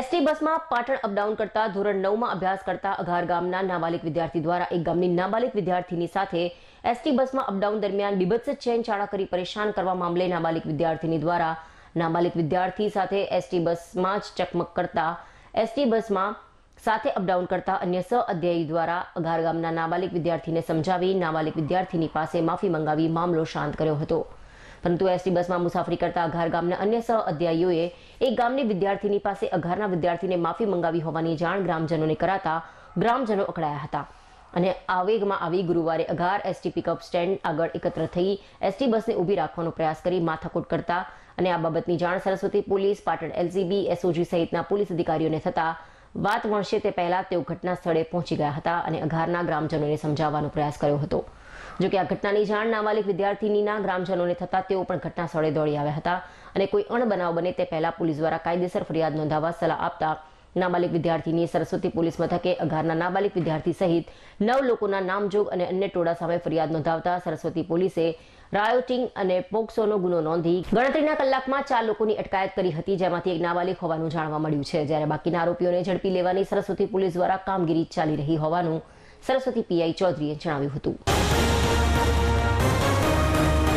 ST બસમાં Patan up down કરતા ધોરણ નવમાં અભ્યાસ કરતા અઘાર ગામના નાબાલિક વિદ્યાર્થી દ્વારા એક ગામની નાબાલિક વિદ્યાર્થીની સાથે એસટી બસમાં અપડાઉન દરમિયાન બીભત્સ ચેન ચાળા કરી પરેશાન કરવા મામલે નાબાલિક વિદ્યાર્થીની દ્વારા નાબાલિક વિદ્યાર્થી સાથે એસટી બસમાં જ ચકમક કરતા એસટી બસમાં સાથે અપડાઉન કરતા અન્ય સહ અધ્યાયી દ્વારા અઘાર ગામના નાબાલિક વિદ્યાર્થીને સમજાવી નાબાલિક વિદ્યાર્થીની પાસે માફી મંગાવી મામલો શાંત કર્યો હતો. પરંતુ એસટી બસમાં મુસાફરી કરતા અઘાર ગામના અન્ય સહ અધ્યાયીઓએ એક ગામની વિદ્યાર્થીની પાસે અઘારના વિદ્યાર્થીને માફી મંગાવી હોવાની જાણ ગ્રામજનોને કરાતા ગ્રામજનો અકળાયા હતા. અને આવેગમાં આવી ગુરુવારે અઘાર એસટી પિકઅપ સ્ટેન્ડ આગળ એકત્ર થઈ એસટી બસને ઊભી રાખવાનો પ્રયાસ કરી માથાકૂટ કરતા અને આ બાબતની જાણ Saraswati police, Patan LCB, SOG સહિતના પોલીસ અધિકારીઓને થતા વાત વણશે તે પહેલા તેઓ ઘટના સ્થળે પહોંચી ગયા હતા અને અઘારના ગ્રામજનોને સમજાવવાનો પ્રયાસ કર્યો હતો. જોકે આ ઘટનાની જાણ નાબાલિક વિદ્યાર્થીનીના ગ્રામજનોને થતા તેઓ પણ ઘટના સ્થળે દોડી આવ્યા હતા અને કોઈ અણબનાવ બને તે પહેલા પોલીસ દ્વારા કાયદેસર ફરિયાદ નોંધાવવા સલાહ આપતા નાબાલિક વિદ્યાર્થીની સરસ્વતી પોલીસ મથકે અઘારના નાબાલિક વિદ્યાર્થી સહિત નવ લોકોના નામજોગ અને અન્ય ટોળા સામે ફરિયાદ નોંધાવતા સરસ્વતી પોલીસે રાયોટિંગ અને પોક્સોનો ગુનો નોંધી ગણતરીના કલાકમાં ચાર લોકોની અટકાયત કરી હતી, જેમાંથી એક નાબાલિક હોવાનું જાણવા મળ્યું છે. જ્યારે બાકીના આરોપીઓને ઝડપી લેવાની સરસ્વતી પોલીસ દ્વારા કામગીરી ચાલી રહી હોવાનું સરસ્વતી પીઆઈ ચૌધરીએ જણાવ્યું હતું. うん。